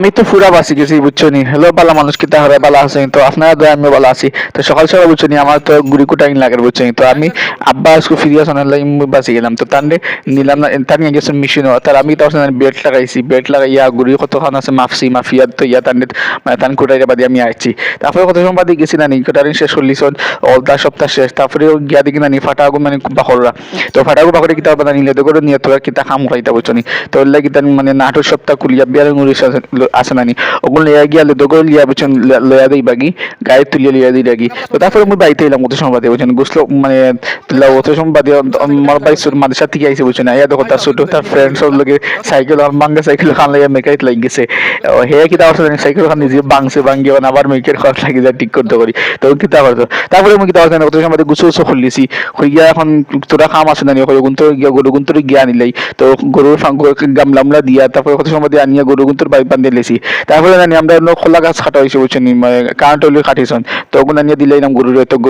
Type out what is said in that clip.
আমি তো পুরা বাসি গেছি, বুঝছ নি? হ্যালো বালা মানুষ কি তাহলে বালা আছে তো আপনারা দয়া আমি বালা আছি। তো সকাল সকাল, বুঝছ নি, আমার তো গুড়ি কুটাইন লাগে, বুঝছ নি? তো আমি আব্বা আজকে ফিরে আসুন বাসি গেলাম। তো তান্ডে নিলাম না তার নিয়ে গেছে মেশিন তার আমি তো বেল্ট লাগাইছি বেল্ট লাগাইয়া গুড়ি কতক্ষণ আছে, মাফসি, মাফিয়া, তো ইয়া তান্ডে মানে তান কুটাইতে বাদে আমি আসছি তারপরে কত সময় বাদে গেছি না নি কুটারিন শেষ চল্লিশ অলতা সপ্তাহ শেষ। তারপরে গিয়া দেখি না নি ফাটাগু মানে বাহররা তো ফাটাগু বাহরে কিতা বাদা নিলে তো করে নিয়ে তো কিতা খাম খাইতা বুঝছ নি? তো ওর লাগি তার মানে নাটোর সপ্তাহ কুলিয়া বিয়ার মুড়ি আছে না নি ওগুলো লিয়া গিয়া দগল লিয়া বুঝছেন লয়া দেই বাগি গায়ে তুলিয়া লিয়া দিই রাগি তো তারপরে আমি বাইতে এলাম অত সময় বাদে বুঝছেন মানে অত সময় বাদে আমার বাড়ি ছোট মাদ্রাসা থেকে আইসে বুঝছেন ইয়া দেখো তার ছোট তার ফ্রেন্ড সব লোকে সাইকেল আর মাঙ্গা সাইকেল খান লাগে মেকাইত লাগি গেছে হে কি তার সাথে সাইকেল খান নিজে বাংছে মানে আবার মেকের খরচ লাগি যায় ঠিক করতে করি তো কি তা করতো তারপরে আমি কি তার সাথে অত সময় বাদে গুছো খুললিছি হইয়া এখন তোরা খাম আছে না নি হয়ে গুন্তর গিয়া গরু গুন্তর গিয়া নিলাই তো গরুর গামলামলা দিয়া তারপরে কত সময় আনিয়া গরু গুন্তর বাড়ি বান্ধে লেছি তারপরে জানি আমরা খোলা গাছ কাটা হয়েছে বুঝছেন কারেন্ট হলে কাটিছন। তো ওগুলো দিলে এরকম গরুর, তো গরু